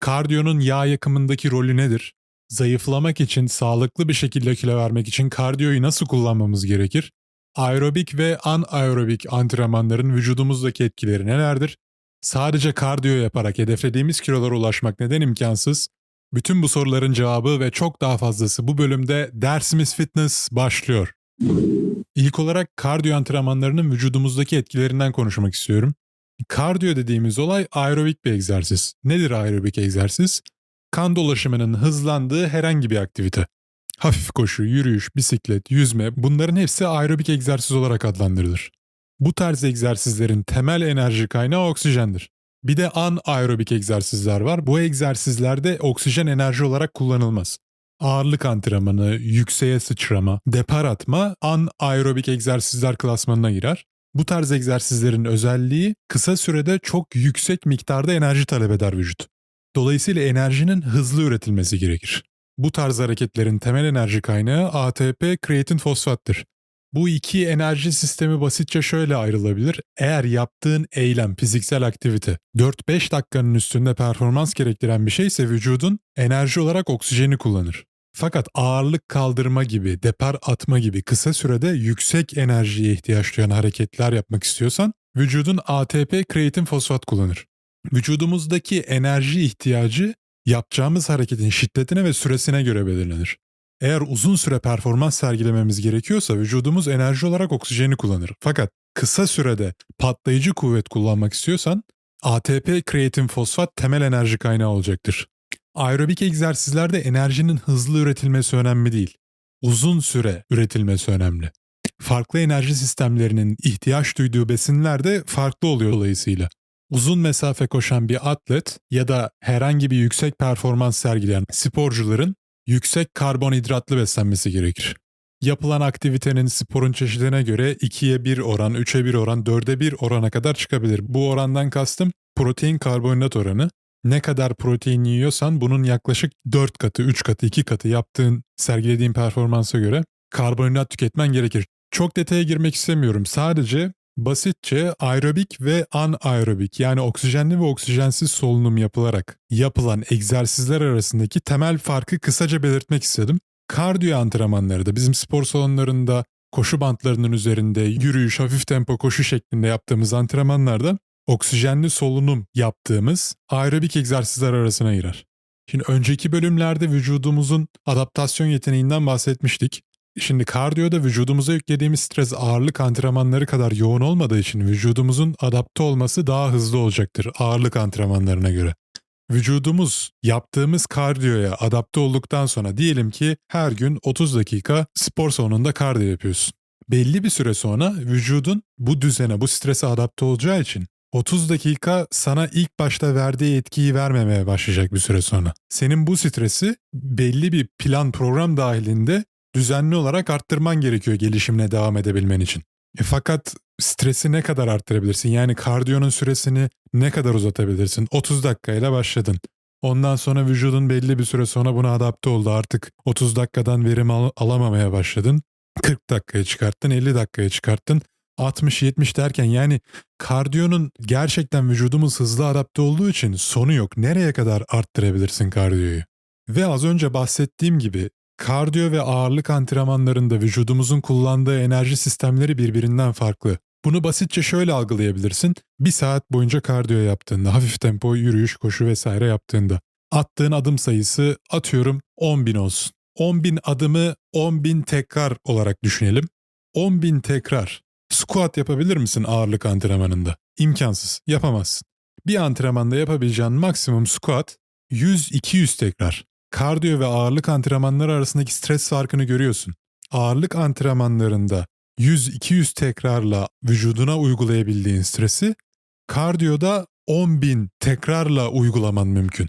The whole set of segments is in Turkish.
Kardiyonun yağ yakımındaki rolü nedir? Zayıflamak için, sağlıklı bir şekilde kilo vermek için kardiyoyu nasıl kullanmamız gerekir? Aerobik ve anaerobik antrenmanların vücudumuzdaki etkileri nelerdir? Sadece kardiyo yaparak hedeflediğimiz kilolara ulaşmak neden imkansız? Bütün bu soruların cevabı ve çok daha fazlası bu bölümde Dersimiz Fitness başlıyor. İlk olarak kardiyo antrenmanlarının vücudumuzdaki etkilerinden konuşmak istiyorum. Kardiyo dediğimiz olay aerobik bir egzersiz. Nedir aerobik egzersiz? Kan dolaşımının hızlandığı herhangi bir aktivite. Hafif koşu, yürüyüş, bisiklet, yüzme bunların hepsi aerobik egzersiz olarak adlandırılır. Bu tarz egzersizlerin temel enerji kaynağı oksijendir. Bir de anaerobik egzersizler var. Bu egzersizlerde oksijen enerji olarak kullanılmaz. Ağırlık antrenmanı, yükseğe sıçrama, depar atma anaerobik egzersizler klasmanına girer. Bu tarz egzersizlerin özelliği kısa sürede çok yüksek miktarda enerji talep eder vücut. Dolayısıyla enerjinin hızlı üretilmesi gerekir. Bu tarz hareketlerin temel enerji kaynağı ATP kreatin fosfattır. Bu iki enerji sistemi basitçe şöyle ayrılabilir. Eğer yaptığın eylem, fiziksel aktivite 4-5 dakikanın üstünde performans gerektiren bir şeyse vücudun enerji olarak oksijeni kullanır. Fakat ağırlık kaldırma gibi, depar atma gibi kısa sürede yüksek enerjiye ihtiyaç duyan hareketler yapmak istiyorsan vücudun ATP kreatin fosfat kullanır. Vücudumuzdaki enerji ihtiyacı yapacağımız hareketin şiddetine ve süresine göre belirlenir. Eğer uzun süre performans sergilememiz gerekiyorsa vücudumuz enerji olarak oksijeni kullanır. Fakat kısa sürede patlayıcı kuvvet kullanmak istiyorsan ATP kreatin fosfat temel enerji kaynağı olacaktır. Aerobik egzersizlerde enerjinin hızlı üretilmesi önemli değil. Uzun süre üretilmesi önemli. Farklı enerji sistemlerinin ihtiyaç duyduğu besinler de farklı oluyor dolayısıyla. Uzun mesafe koşan bir atlet ya da herhangi bir yüksek performans sergileyen sporcuların yüksek karbonhidratlı beslenmesi gerekir. Yapılan aktivitenin sporun çeşidine göre 2'ye 1 oran, 3'e 1 oran, 4'e 1 orana kadar çıkabilir. Bu orandan kastım protein karbonhidrat oranı. Ne kadar protein yiyorsan bunun yaklaşık 4 katı, 3 katı, 2 katı yaptığın, sergilediğin performansa göre karbonhidrat tüketmen gerekir. Çok detaya girmek istemiyorum. Sadece basitçe aerobik ve anaerobik yani oksijenli ve oksijensiz solunum yapılarak yapılan egzersizler arasındaki temel farkı kısaca belirtmek istedim. Kardiyo antrenmanları da bizim spor salonlarında koşu bantlarının üzerinde yürüyüş, hafif tempo koşu şeklinde yaptığımız antrenmanlarda oksijenli solunum yaptığımız aerobik egzersizler arasına girer. Şimdi önceki bölümlerde vücudumuzun adaptasyon yeteneğinden bahsetmiştik. Şimdi kardiyoda vücudumuza yüklediğimiz stres ağırlık antrenmanları kadar yoğun olmadığı için vücudumuzun adapte olması daha hızlı olacaktır ağırlık antrenmanlarına göre. Vücudumuz yaptığımız kardiyoya adapte olduktan sonra diyelim ki her gün 30 dakika spor salonunda kardiyo yapıyorsun. Belli bir süre sonra vücudun bu düzene, bu strese adapte olacağı için 30 dakika sana ilk başta verdiği etkiyi vermemeye başlayacak bir süre sonra. Senin bu stresi belli bir plan program dahilinde düzenli olarak arttırman gerekiyor gelişimine devam edebilmen için. E fakat stresi ne kadar arttırabilirsin? Yani kardiyonun süresini ne kadar uzatabilirsin? 30 dakikayla başladın. Ondan sonra vücudun belli bir süre sonra buna adapte oldu. Artık 30 dakikadan verim al- alamamaya başladın. 40 dakikaya çıkarttın, 50 dakikaya çıkarttın. 60-70 derken yani kardiyonun gerçekten vücudumuz hızlı adapte olduğu için sonu yok. Nereye kadar arttırabilirsin kardiyoyu? Ve az önce bahsettiğim gibi kardiyo ve ağırlık antrenmanlarında vücudumuzun kullandığı enerji sistemleri birbirinden farklı. Bunu basitçe şöyle algılayabilirsin. Bir saat boyunca kardiyo yaptığında, hafif tempo, yürüyüş, koşu vesaire yaptığında. Attığın adım sayısı atıyorum 10 bin olsun. 10 bin adımı 10 bin tekrar olarak düşünelim. 10 bin tekrar. Squat yapabilir misin ağırlık antrenmanında? İmkansız, yapamazsın. Bir antrenmanda yapabileceğin maksimum squat 100-200 tekrar. Kardiyo ve ağırlık antrenmanları arasındaki stres farkını görüyorsun. Ağırlık antrenmanlarında 100-200 tekrarla vücuduna uygulayabildiğin stresi, kardiyoda 10.000 tekrarla uygulaman mümkün.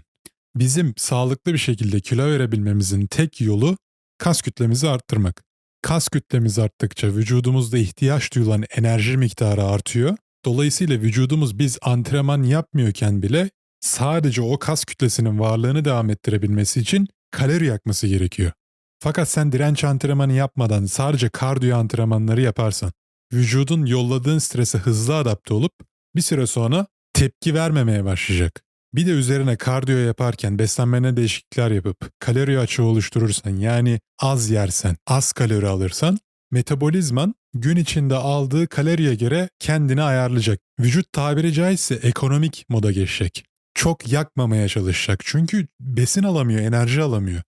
Bizim sağlıklı bir şekilde kilo verebilmemizin tek yolu kas kütlemizi arttırmak. Kas kütlemiz arttıkça vücudumuzda ihtiyaç duyulan enerji miktarı artıyor. Dolayısıyla vücudumuz biz antrenman yapmıyorken bile sadece o kas kütlesinin varlığını devam ettirebilmesi için kalori yakması gerekiyor. Fakat sen direnç antrenmanı yapmadan sadece kardiyo antrenmanları yaparsan, vücudun yolladığın strese hızlı adapte olup bir süre sonra tepki vermemeye başlayacak. Bir de üzerine kardiyo yaparken beslenmene değişiklikler yapıp kalori açığı oluşturursan yani az yersen, az kalori alırsan metabolizman gün içinde aldığı kaloriye göre kendini ayarlayacak. Vücut tabiri caizse ekonomik moda geçecek. Çok yakmamaya çalışacak. Çünkü besin alamıyor, enerji alamıyor.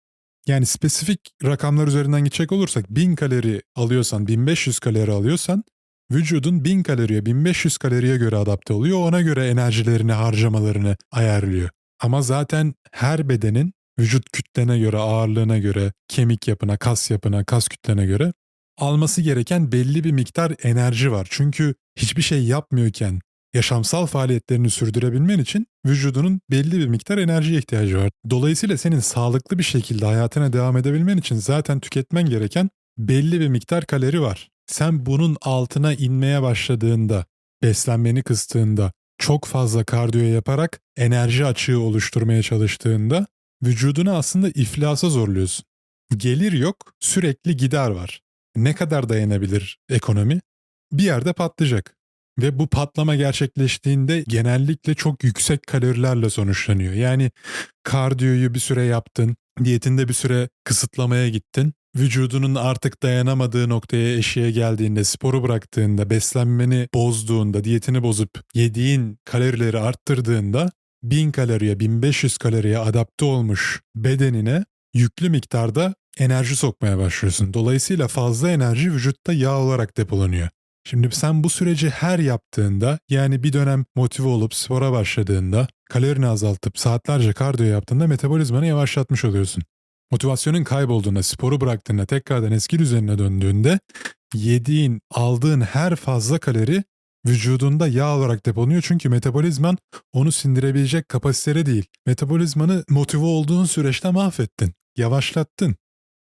Yani spesifik rakamlar üzerinden gidecek olursak 1000 kalori alıyorsan, 1500 kalori alıyorsan vücudun 1000 kaloriye, 1500 kaloriye göre adapte oluyor. Ona göre enerjilerini, harcamalarını ayarlıyor. Ama zaten her bedenin vücut kütlene göre, ağırlığına göre, kemik yapına, kas yapına, kas kütlene göre alması gereken belli bir miktar enerji var. Çünkü hiçbir şey yapmıyorken yaşamsal faaliyetlerini sürdürebilmen için vücudunun belli bir miktar enerjiye ihtiyacı var. Dolayısıyla senin sağlıklı bir şekilde hayatına devam edebilmen için zaten tüketmen gereken belli bir miktar kalori var. Sen bunun altına inmeye başladığında, beslenmeni kıstığında, çok fazla kardiyo yaparak enerji açığı oluşturmaya çalıştığında vücudunu aslında iflasa zorluyorsun. Gelir yok, sürekli gider var. Ne kadar dayanabilir ekonomi? Bir yerde patlayacak. Ve bu patlama gerçekleştiğinde genellikle çok yüksek kalorilerle sonuçlanıyor. Yani kardiyoyu bir süre yaptın, diyetinde bir süre kısıtlamaya gittin. Vücudunun artık dayanamadığı noktaya eşiğe geldiğinde, sporu bıraktığında, beslenmeni bozduğunda, diyetini bozup yediğin kalorileri arttırdığında 1000 kaloriye, 1500 kaloriye adapte olmuş bedenine yüklü miktarda enerji sokmaya başlıyorsun. Dolayısıyla fazla enerji vücutta yağ olarak depolanıyor. Şimdi sen bu süreci her yaptığında yani bir dönem motive olup spora başladığında kalorini azaltıp saatlerce kardiyo yaptığında metabolizmanı yavaşlatmış oluyorsun. Motivasyonun kaybolduğunda, sporu bıraktığında, tekrardan eski düzenine döndüğünde yediğin, aldığın her fazla kalori vücudunda yağ olarak depolanıyor. Çünkü metabolizman onu sindirebilecek kapasitede değil. Metabolizmanı motive olduğun süreçte mahvettin, yavaşlattın.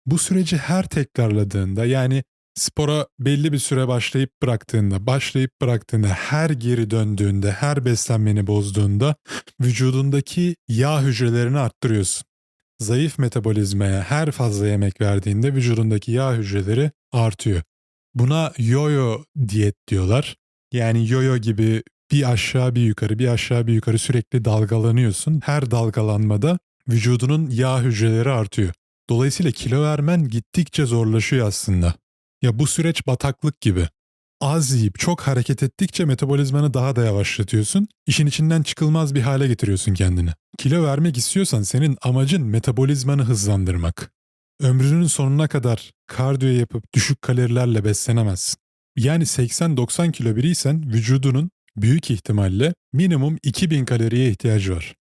Bu süreci her tekrarladığında yani spora belli bir süre başlayıp bıraktığında, başlayıp bıraktığında, her geri döndüğünde, her beslenmeni bozduğunda vücudundaki yağ hücrelerini arttırıyorsun. Zayıf metabolizmaya her fazla yemek verdiğinde vücudundaki yağ hücreleri artıyor. Buna yo-yo diyet diyorlar. Yani yo-yo gibi bir aşağı bir yukarı, bir aşağı bir yukarı sürekli dalgalanıyorsun. Her dalgalanmada vücudunun yağ hücreleri artıyor. Dolayısıyla kilo vermen gittikçe zorlaşıyor aslında. Ya bu süreç bataklık gibi. Az yiyip çok hareket ettikçe metabolizmanı daha da yavaşlatıyorsun. İşin içinden çıkılmaz bir hale getiriyorsun kendini. Kilo vermek istiyorsan senin amacın metabolizmanı hızlandırmak. Ömrünün sonuna kadar kardiyo yapıp düşük kalorilerle beslenemezsin. Yani 80-90 kilo biriysen vücudunun büyük ihtimalle minimum 2000 kaloriye ihtiyacı var.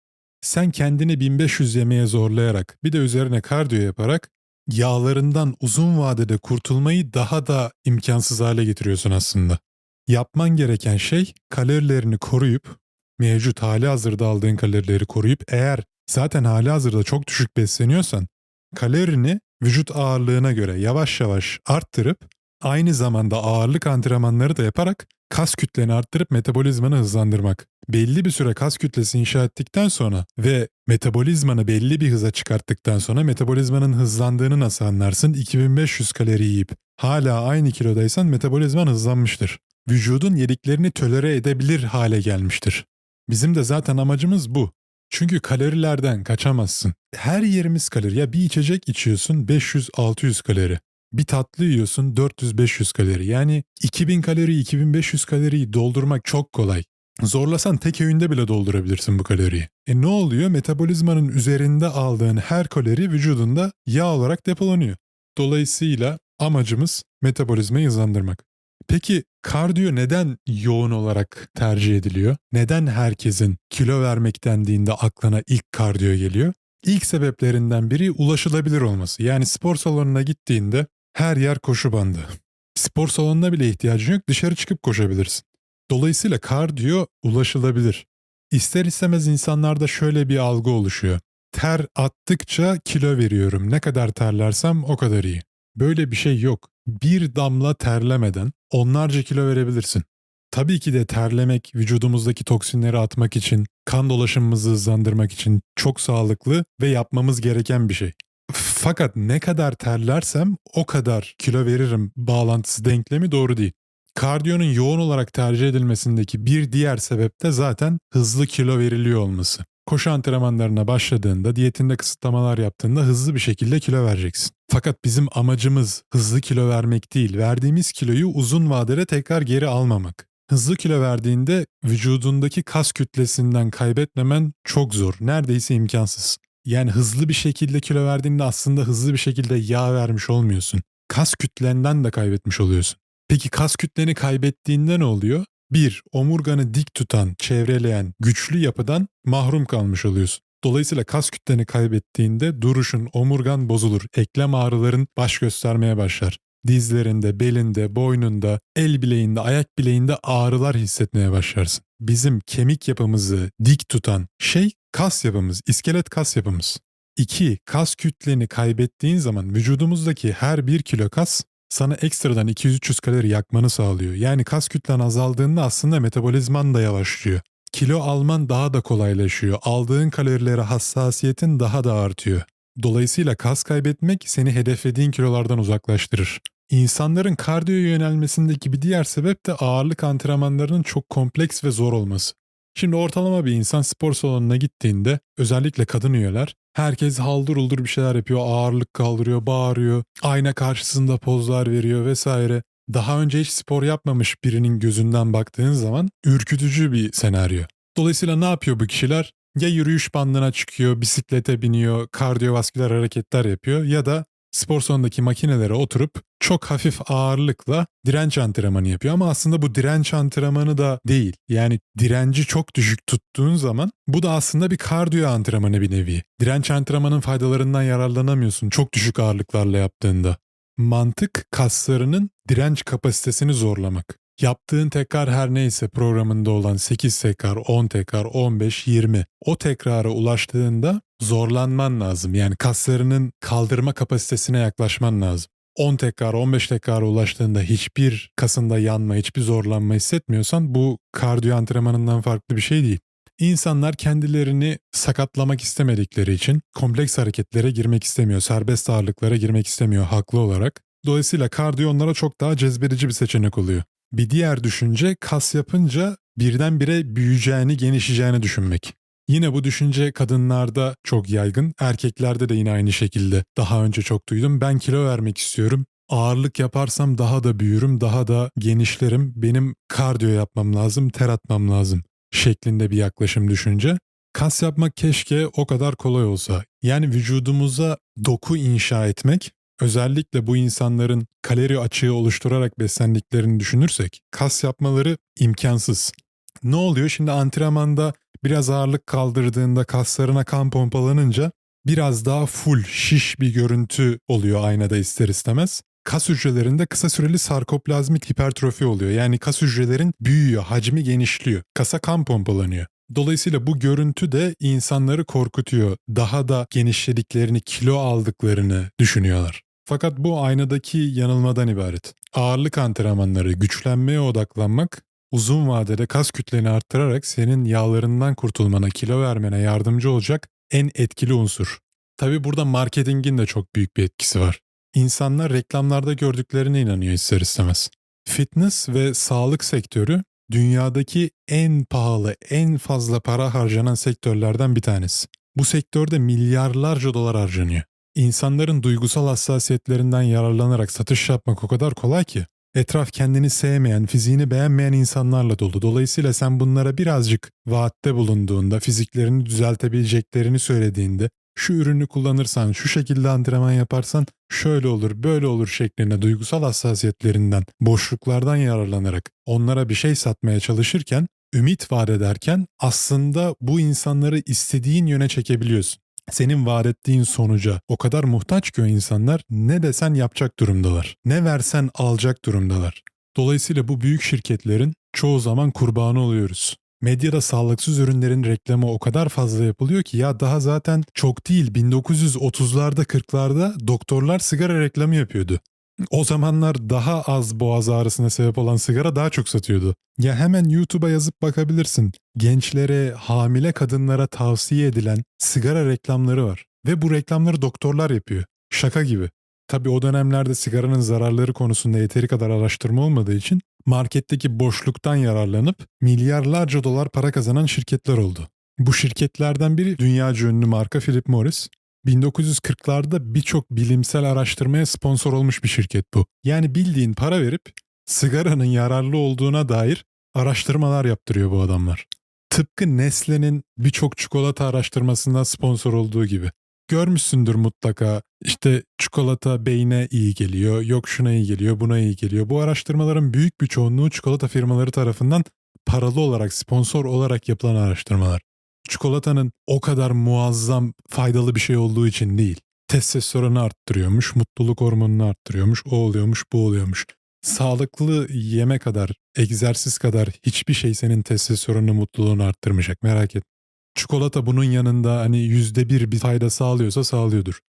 Sen kendini 1500 yemeye zorlayarak bir de üzerine kardiyo yaparak yağlarından uzun vadede kurtulmayı daha da imkansız hale getiriyorsun aslında. Yapman gereken şey kalorilerini koruyup mevcut hali hazırda aldığın kalorileri koruyup eğer zaten hali hazırda çok düşük besleniyorsan kalorini vücut ağırlığına göre yavaş yavaş arttırıp aynı zamanda ağırlık antrenmanları da yaparak kas kütleni arttırıp metabolizmanı hızlandırmak. Belli bir süre kas kütlesi inşa ettikten sonra ve metabolizmanı belli bir hıza çıkarttıktan sonra metabolizmanın hızlandığını nasıl anlarsın? 2500 kalori yiyip hala aynı kilodaysan metabolizman hızlanmıştır. Vücudun yediklerini tölere edebilir hale gelmiştir. Bizim de zaten amacımız bu. Çünkü kalorilerden kaçamazsın. Her yerimiz kalori. Ya bir içecek içiyorsun 500-600 kalori. Bir tatlı yiyorsun 400-500 kalori. Yani 2000 kalori, 2500 kaloriyi doldurmak çok kolay. Zorlasan tek öğünde bile doldurabilirsin bu kaloriyi. E ne oluyor? Metabolizmanın üzerinde aldığın her kalori vücudunda yağ olarak depolanıyor. Dolayısıyla amacımız metabolizmayı hızlandırmak. Peki kardiyo neden yoğun olarak tercih ediliyor? Neden herkesin kilo vermek dendiğinde aklına ilk kardiyo geliyor? İlk sebeplerinden biri ulaşılabilir olması. Yani spor salonuna gittiğinde her yer koşu bandı. Spor salonuna bile ihtiyacın yok dışarı çıkıp koşabilirsin. Dolayısıyla kardiyo ulaşılabilir. İster istemez insanlarda şöyle bir algı oluşuyor. Ter attıkça kilo veriyorum. Ne kadar terlersem o kadar iyi. Böyle bir şey yok. Bir damla terlemeden onlarca kilo verebilirsin. Tabii ki de terlemek vücudumuzdaki toksinleri atmak için, kan dolaşımımızı hızlandırmak için çok sağlıklı ve yapmamız gereken bir şey. Fakat ne kadar terlersem o kadar kilo veririm bağlantısı denklemi doğru değil. Kardiyonun yoğun olarak tercih edilmesindeki bir diğer sebep de zaten hızlı kilo veriliyor olması. Koşu antrenmanlarına başladığında, diyetinde kısıtlamalar yaptığında hızlı bir şekilde kilo vereceksin. Fakat bizim amacımız hızlı kilo vermek değil, verdiğimiz kiloyu uzun vadede tekrar geri almamak. Hızlı kilo verdiğinde vücudundaki kas kütlesinden kaybetmemen çok zor, neredeyse imkansız. Yani hızlı bir şekilde kilo verdiğinde aslında hızlı bir şekilde yağ vermiş olmuyorsun. Kas kütlenden de kaybetmiş oluyorsun. Peki kas kütleni kaybettiğinde ne oluyor? Bir, omurganı dik tutan, çevreleyen, güçlü yapıdan mahrum kalmış oluyorsun. Dolayısıyla kas kütleni kaybettiğinde duruşun, omurgan bozulur. Eklem ağrıların baş göstermeye başlar. Dizlerinde, belinde, boynunda, el bileğinde, ayak bileğinde ağrılar hissetmeye başlarsın. Bizim kemik yapımızı dik tutan şey kas yapımız, iskelet kas yapımız. 2. Kas kütleni kaybettiğin zaman vücudumuzdaki her 1 kilo kas sana ekstradan 200-300 kalori yakmanı sağlıyor. Yani kas kütlen azaldığında aslında metabolizman da yavaşlıyor. Kilo alman daha da kolaylaşıyor. Aldığın kalorilere hassasiyetin daha da artıyor. Dolayısıyla kas kaybetmek seni hedeflediğin kilolardan uzaklaştırır. İnsanların kardiyoya yönelmesindeki bir diğer sebep de ağırlık antrenmanlarının çok kompleks ve zor olması. Şimdi ortalama bir insan spor salonuna gittiğinde özellikle kadın üyeler herkes haldır uldur bir şeyler yapıyor, ağırlık kaldırıyor, bağırıyor, ayna karşısında pozlar veriyor vesaire. Daha önce hiç spor yapmamış birinin gözünden baktığın zaman ürkütücü bir senaryo. Dolayısıyla ne yapıyor bu kişiler? Ya yürüyüş bandına çıkıyor, bisiklete biniyor, kardiyovasküler hareketler yapıyor ya da spor salonundaki makinelere oturup çok hafif ağırlıkla direnç antrenmanı yapıyor. Ama aslında bu direnç antrenmanı da değil. Yani direnci çok düşük tuttuğun zaman bu da aslında bir kardiyo antrenmanı bir nevi. Direnç antrenmanın faydalarından yararlanamıyorsun çok düşük ağırlıklarla yaptığında. Mantık kaslarının direnç kapasitesini zorlamak. Yaptığın tekrar her neyse programında olan 8 tekrar, 10 tekrar, 15, 20 o tekrara ulaştığında zorlanman lazım. Yani kaslarının kaldırma kapasitesine yaklaşman lazım. 10 tekrar 15 tekrara ulaştığında hiçbir kasında yanma, hiçbir zorlanma hissetmiyorsan bu kardiyo antrenmanından farklı bir şey değil. İnsanlar kendilerini sakatlamak istemedikleri için kompleks hareketlere girmek istemiyor, serbest ağırlıklara girmek istemiyor haklı olarak. Dolayısıyla kardiyo onlara çok daha cezbedici bir seçenek oluyor. Bir diğer düşünce kas yapınca birdenbire büyüyeceğini, genişleyeceğini düşünmek. Yine bu düşünce kadınlarda çok yaygın, erkeklerde de yine aynı şekilde daha önce çok duydum. Ben kilo vermek istiyorum. Ağırlık yaparsam daha da büyürüm, daha da genişlerim. Benim kardiyo yapmam lazım, ter atmam lazım şeklinde bir yaklaşım düşünce. Kas yapmak keşke o kadar kolay olsa. Yani vücudumuza doku inşa etmek özellikle bu insanların kalori açığı oluşturarak beslendiklerini düşünürsek kas yapmaları imkansız. Ne oluyor? Şimdi antrenmanda biraz ağırlık kaldırdığında kaslarına kan pompalanınca biraz daha full şiş bir görüntü oluyor aynada ister istemez. Kas hücrelerinde kısa süreli sarkoplazmik hipertrofi oluyor. Yani kas hücrelerin büyüyor, hacmi genişliyor. Kasa kan pompalanıyor. Dolayısıyla bu görüntü de insanları korkutuyor. Daha da genişlediklerini, kilo aldıklarını düşünüyorlar. Fakat bu aynadaki yanılmadan ibaret. Ağırlık antrenmanları, güçlenmeye odaklanmak uzun vadede kas kütleni arttırarak senin yağlarından kurtulmana, kilo vermene yardımcı olacak en etkili unsur. Tabi burada marketingin de çok büyük bir etkisi var. İnsanlar reklamlarda gördüklerine inanıyor ister istemez. Fitness ve sağlık sektörü dünyadaki en pahalı, en fazla para harcanan sektörlerden bir tanesi. Bu sektörde milyarlarca dolar harcanıyor. İnsanların duygusal hassasiyetlerinden yararlanarak satış yapmak o kadar kolay ki. Etraf kendini sevmeyen, fiziğini beğenmeyen insanlarla dolu. Dolayısıyla sen bunlara birazcık vaatte bulunduğunda, fiziklerini düzeltebileceklerini söylediğinde, şu ürünü kullanırsan, şu şekilde antrenman yaparsan şöyle olur, böyle olur şeklinde duygusal hassasiyetlerinden, boşluklardan yararlanarak onlara bir şey satmaya çalışırken, ümit vaat ederken aslında bu insanları istediğin yöne çekebiliyorsun senin vaat ettiğin sonuca o kadar muhtaç ki o insanlar ne desen yapacak durumdalar. Ne versen alacak durumdalar. Dolayısıyla bu büyük şirketlerin çoğu zaman kurbanı oluyoruz. Medyada sağlıksız ürünlerin reklamı o kadar fazla yapılıyor ki ya daha zaten çok değil 1930'larda 40'larda doktorlar sigara reklamı yapıyordu. O zamanlar daha az boğaz ağrısına sebep olan sigara daha çok satıyordu. Ya hemen YouTube'a yazıp bakabilirsin. Gençlere, hamile kadınlara tavsiye edilen sigara reklamları var. Ve bu reklamları doktorlar yapıyor. Şaka gibi. Tabi o dönemlerde sigaranın zararları konusunda yeteri kadar araştırma olmadığı için marketteki boşluktan yararlanıp milyarlarca dolar para kazanan şirketler oldu. Bu şirketlerden biri dünyaca ünlü marka Philip Morris. 1940'larda birçok bilimsel araştırmaya sponsor olmuş bir şirket bu. Yani bildiğin para verip sigaranın yararlı olduğuna dair araştırmalar yaptırıyor bu adamlar. Tıpkı Nestle'nin birçok çikolata araştırmasında sponsor olduğu gibi. Görmüşsündür mutlaka işte çikolata beyne iyi geliyor, yok şuna iyi geliyor, buna iyi geliyor. Bu araştırmaların büyük bir çoğunluğu çikolata firmaları tarafından paralı olarak, sponsor olarak yapılan araştırmalar. Çikolatanın o kadar muazzam faydalı bir şey olduğu için değil. Testosteronu arttırıyormuş, mutluluk hormonunu arttırıyormuş, o oluyormuş, bu oluyormuş. Sağlıklı yeme kadar, egzersiz kadar hiçbir şey senin testosteronunu, mutluluğunu arttırmayacak merak etme. Çikolata bunun yanında hani yüzde bir bir fayda sağlıyorsa sağlıyordur.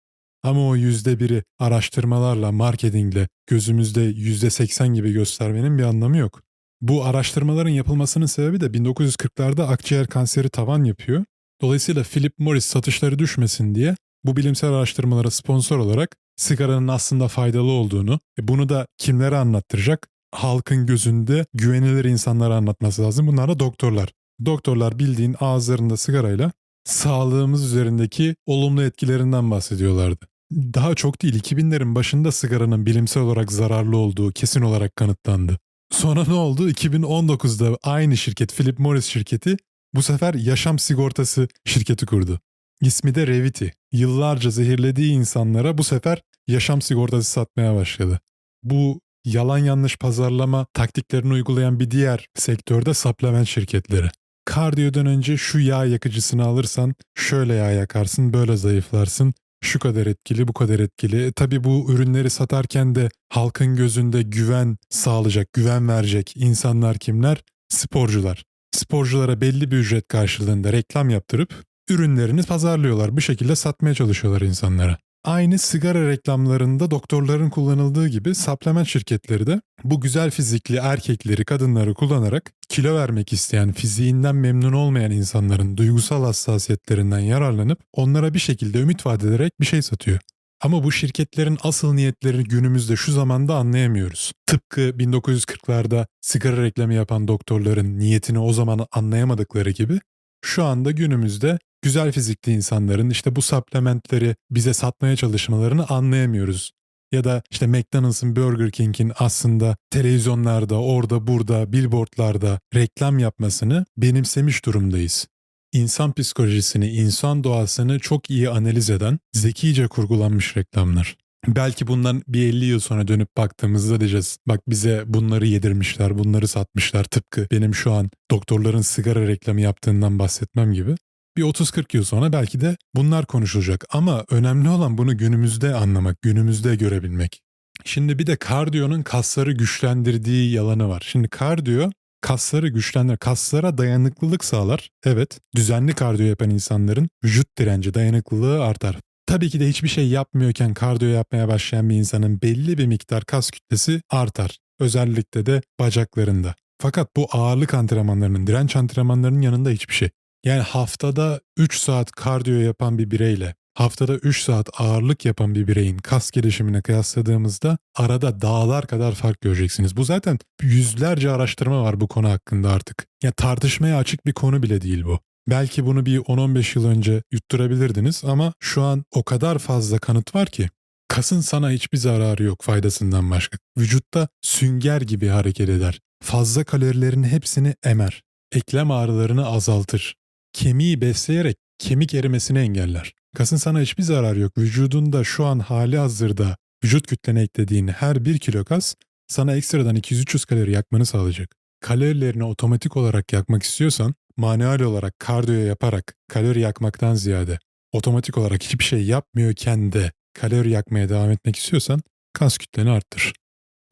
Ama o yüzde biri araştırmalarla, marketingle gözümüzde yüzde seksen gibi göstermenin bir anlamı yok. Bu araştırmaların yapılmasının sebebi de 1940'larda akciğer kanseri tavan yapıyor. Dolayısıyla Philip Morris satışları düşmesin diye bu bilimsel araştırmalara sponsor olarak sigaranın aslında faydalı olduğunu, e bunu da kimlere anlattıracak? Halkın gözünde güvenilir insanlara anlatması lazım. Bunlar da doktorlar. Doktorlar bildiğin ağızlarında sigarayla sağlığımız üzerindeki olumlu etkilerinden bahsediyorlardı. Daha çok değil 2000'lerin başında sigaranın bilimsel olarak zararlı olduğu kesin olarak kanıtlandı. Sonra ne oldu? 2019'da aynı şirket Philip Morris şirketi bu sefer yaşam sigortası şirketi kurdu. İsmi de Revity. Yıllarca zehirlediği insanlara bu sefer yaşam sigortası satmaya başladı. Bu yalan yanlış pazarlama taktiklerini uygulayan bir diğer sektörde supplement şirketleri. Kardiyodan önce şu yağ yakıcısını alırsan şöyle yağ yakarsın, böyle zayıflarsın, şu kadar etkili, bu kadar etkili. E, tabii bu ürünleri satarken de halkın gözünde güven sağlayacak, güven verecek insanlar kimler? Sporcular. Sporculara belli bir ücret karşılığında reklam yaptırıp ürünlerini pazarlıyorlar. Bir şekilde satmaya çalışıyorlar insanlara. Aynı sigara reklamlarında doktorların kullanıldığı gibi supplement şirketleri de bu güzel fizikli erkekleri, kadınları kullanarak kilo vermek isteyen, fiziğinden memnun olmayan insanların duygusal hassasiyetlerinden yararlanıp onlara bir şekilde ümit vaat ederek bir şey satıyor. Ama bu şirketlerin asıl niyetlerini günümüzde şu zamanda anlayamıyoruz. Tıpkı 1940'larda sigara reklamı yapan doktorların niyetini o zaman anlayamadıkları gibi şu anda günümüzde güzel fizikli insanların işte bu supplementleri bize satmaya çalışmalarını anlayamıyoruz. Ya da işte McDonald's'ın Burger King'in aslında televizyonlarda, orada, burada, billboardlarda reklam yapmasını benimsemiş durumdayız. İnsan psikolojisini, insan doğasını çok iyi analiz eden, zekice kurgulanmış reklamlar. Belki bundan bir 50 yıl sonra dönüp baktığımızda diyeceğiz. Bak bize bunları yedirmişler, bunları satmışlar. Tıpkı benim şu an doktorların sigara reklamı yaptığından bahsetmem gibi. Bir 30-40 yıl sonra belki de bunlar konuşulacak. Ama önemli olan bunu günümüzde anlamak, günümüzde görebilmek. Şimdi bir de kardiyonun kasları güçlendirdiği yalanı var. Şimdi kardiyo kasları güçlendirir, kaslara dayanıklılık sağlar. Evet, düzenli kardiyo yapan insanların vücut direnci, dayanıklılığı artar. Tabii ki de hiçbir şey yapmıyorken kardiyo yapmaya başlayan bir insanın belli bir miktar kas kütlesi artar. Özellikle de bacaklarında. Fakat bu ağırlık antrenmanlarının, direnç antrenmanlarının yanında hiçbir şey. Yani haftada 3 saat kardiyo yapan bir bireyle haftada 3 saat ağırlık yapan bir bireyin kas gelişimine kıyasladığımızda arada dağlar kadar fark göreceksiniz. Bu zaten yüzlerce araştırma var bu konu hakkında artık. Ya tartışmaya açık bir konu bile değil bu. Belki bunu bir 10-15 yıl önce yutturabilirdiniz ama şu an o kadar fazla kanıt var ki kasın sana hiçbir zararı yok faydasından başka. Vücutta sünger gibi hareket eder. Fazla kalorilerin hepsini emer. Eklem ağrılarını azaltır kemiği besleyerek kemik erimesini engeller. Kasın sana hiçbir zararı yok. Vücudunda şu an hali hazırda vücut kütlene eklediğin her bir kilo kas sana ekstradan 200-300 kalori yakmanı sağlayacak. Kalorilerini otomatik olarak yakmak istiyorsan manuel olarak kardiyo yaparak kalori yakmaktan ziyade otomatik olarak hiçbir şey yapmıyorken de kalori yakmaya devam etmek istiyorsan kas kütleni arttır.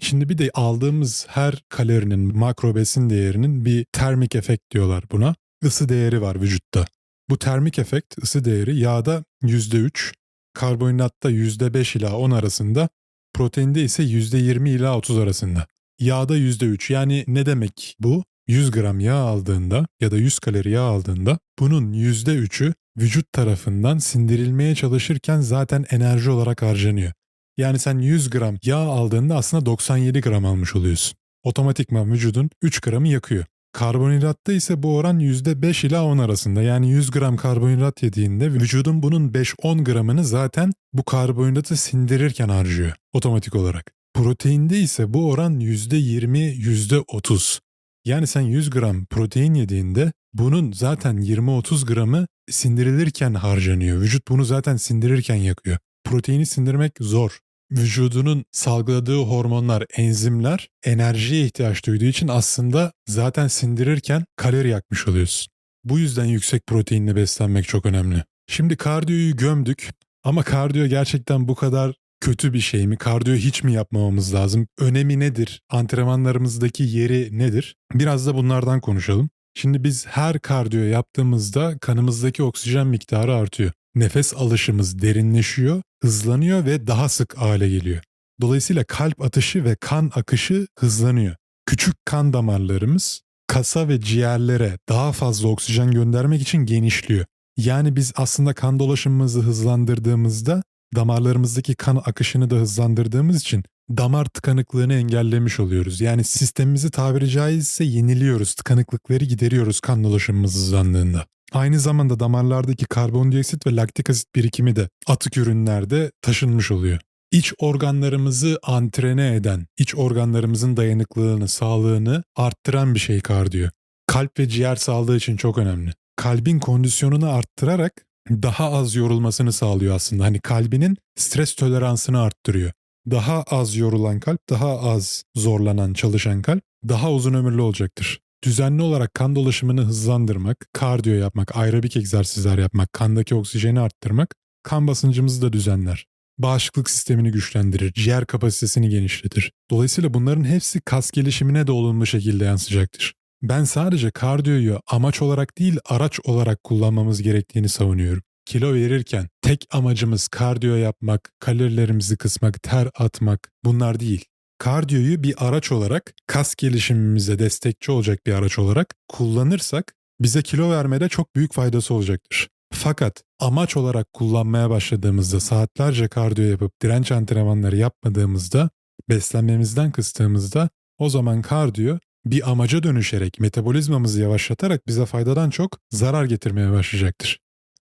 Şimdi bir de aldığımız her kalorinin makro besin değerinin bir termik efekt diyorlar buna ısı değeri var vücutta. Bu termik efekt ısı değeri yağda %3, karbonhidratta %5 ila 10 arasında, proteinde ise %20 ila 30 arasında. Yağda %3 yani ne demek bu? 100 gram yağ aldığında ya da 100 kalori yağ aldığında bunun %3'ü vücut tarafından sindirilmeye çalışırken zaten enerji olarak harcanıyor. Yani sen 100 gram yağ aldığında aslında 97 gram almış oluyorsun. Otomatikman vücudun 3 gramı yakıyor. Karbonhidratta ise bu oran %5 ila 10 arasında. Yani 100 gram karbonhidrat yediğinde vücudun bunun 5-10 gramını zaten bu karbonhidratı sindirirken harcıyor otomatik olarak. Proteinde ise bu oran %20, %30. Yani sen 100 gram protein yediğinde bunun zaten 20-30 gramı sindirilirken harcanıyor. Vücut bunu zaten sindirirken yakıyor. Proteini sindirmek zor. Vücudunun salgıladığı hormonlar, enzimler enerjiye ihtiyaç duyduğu için aslında zaten sindirirken kalori yakmış oluyorsun. Bu yüzden yüksek proteinle beslenmek çok önemli. Şimdi kardiyoyu gömdük ama kardiyo gerçekten bu kadar kötü bir şey mi? Kardiyo hiç mi yapmamamız lazım? Önemi nedir? Antrenmanlarımızdaki yeri nedir? Biraz da bunlardan konuşalım. Şimdi biz her kardiyo yaptığımızda kanımızdaki oksijen miktarı artıyor. Nefes alışımız derinleşiyor, hızlanıyor ve daha sık hale geliyor. Dolayısıyla kalp atışı ve kan akışı hızlanıyor. Küçük kan damarlarımız kasa ve ciğerlere daha fazla oksijen göndermek için genişliyor. Yani biz aslında kan dolaşımımızı hızlandırdığımızda damarlarımızdaki kan akışını da hızlandırdığımız için damar tıkanıklığını engellemiş oluyoruz. Yani sistemimizi tabiri caizse yeniliyoruz, tıkanıklıkları gideriyoruz kan dolaşımımız hızlandığında. Aynı zamanda damarlardaki karbondioksit ve laktik asit birikimi de atık ürünlerde taşınmış oluyor. İç organlarımızı antrene eden, iç organlarımızın dayanıklılığını, sağlığını arttıran bir şey kardiyo. Kalp ve ciğer sağlığı için çok önemli. Kalbin kondisyonunu arttırarak daha az yorulmasını sağlıyor aslında. Hani kalbinin stres toleransını arttırıyor. Daha az yorulan kalp, daha az zorlanan, çalışan kalp daha uzun ömürlü olacaktır. Düzenli olarak kan dolaşımını hızlandırmak, kardiyo yapmak, aerobik egzersizler yapmak, kandaki oksijeni arttırmak kan basıncımızı da düzenler. Bağışıklık sistemini güçlendirir, ciğer kapasitesini genişletir. Dolayısıyla bunların hepsi kas gelişimine de olumlu şekilde yansıyacaktır. Ben sadece kardiyoyu amaç olarak değil araç olarak kullanmamız gerektiğini savunuyorum. Kilo verirken tek amacımız kardiyo yapmak, kalorilerimizi kısmak, ter atmak bunlar değil. Kardiyoyu bir araç olarak kas gelişimimize destekçi olacak bir araç olarak kullanırsak bize kilo vermede çok büyük faydası olacaktır. Fakat amaç olarak kullanmaya başladığımızda saatlerce kardiyo yapıp direnç antrenmanları yapmadığımızda beslenmemizden kıstığımızda o zaman kardiyo bir amaca dönüşerek metabolizmamızı yavaşlatarak bize faydadan çok zarar getirmeye başlayacaktır.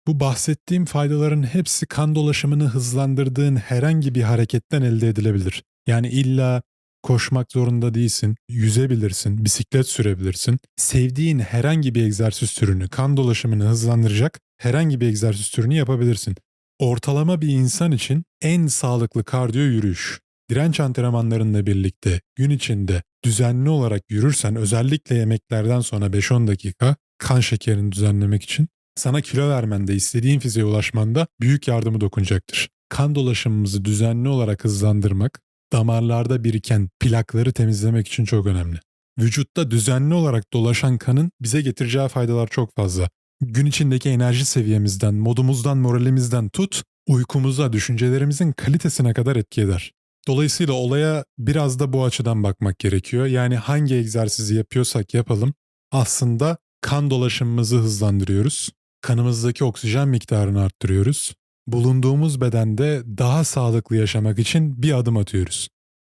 Bu bahsettiğim faydaların hepsi kan dolaşımını hızlandırdığın herhangi bir hareketten elde edilebilir. Yani illa koşmak zorunda değilsin, yüzebilirsin, bisiklet sürebilirsin. Sevdiğin herhangi bir egzersiz türünü, kan dolaşımını hızlandıracak herhangi bir egzersiz türünü yapabilirsin. Ortalama bir insan için en sağlıklı kardiyo yürüyüş. Direnç antrenmanlarıyla birlikte gün içinde düzenli olarak yürürsen özellikle yemeklerden sonra 5-10 dakika kan şekerini düzenlemek için sana kilo vermende, istediğin fiziğe ulaşmanda büyük yardımı dokunacaktır. Kan dolaşımımızı düzenli olarak hızlandırmak, damarlarda biriken plakları temizlemek için çok önemli. Vücutta düzenli olarak dolaşan kanın bize getireceği faydalar çok fazla. Gün içindeki enerji seviyemizden, modumuzdan, moralimizden tut, uykumuza, düşüncelerimizin kalitesine kadar etki eder. Dolayısıyla olaya biraz da bu açıdan bakmak gerekiyor. Yani hangi egzersizi yapıyorsak yapalım aslında kan dolaşımımızı hızlandırıyoruz. Kanımızdaki oksijen miktarını arttırıyoruz. Bulunduğumuz bedende daha sağlıklı yaşamak için bir adım atıyoruz.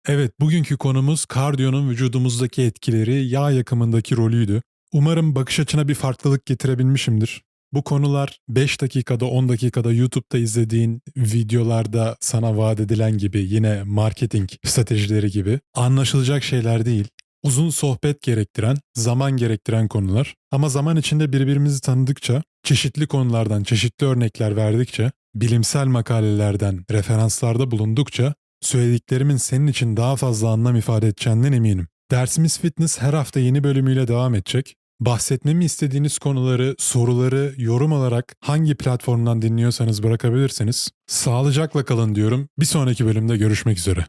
Evet, bugünkü konumuz kardiyonun vücudumuzdaki etkileri, yağ yakımındaki rolüydü. Umarım bakış açına bir farklılık getirebilmişimdir. Bu konular 5 dakikada 10 dakikada YouTube'da izlediğin videolarda sana vaat edilen gibi yine marketing stratejileri gibi anlaşılacak şeyler değil. Uzun sohbet gerektiren, zaman gerektiren konular. Ama zaman içinde birbirimizi tanıdıkça, çeşitli konulardan çeşitli örnekler verdikçe, bilimsel makalelerden referanslarda bulundukça söylediklerimin senin için daha fazla anlam ifade edeceğinden eminim. Dersimiz Fitness her hafta yeni bölümüyle devam edecek. Bahsetmemi istediğiniz konuları, soruları yorum olarak hangi platformdan dinliyorsanız bırakabilirsiniz. Sağlıcakla kalın diyorum. Bir sonraki bölümde görüşmek üzere.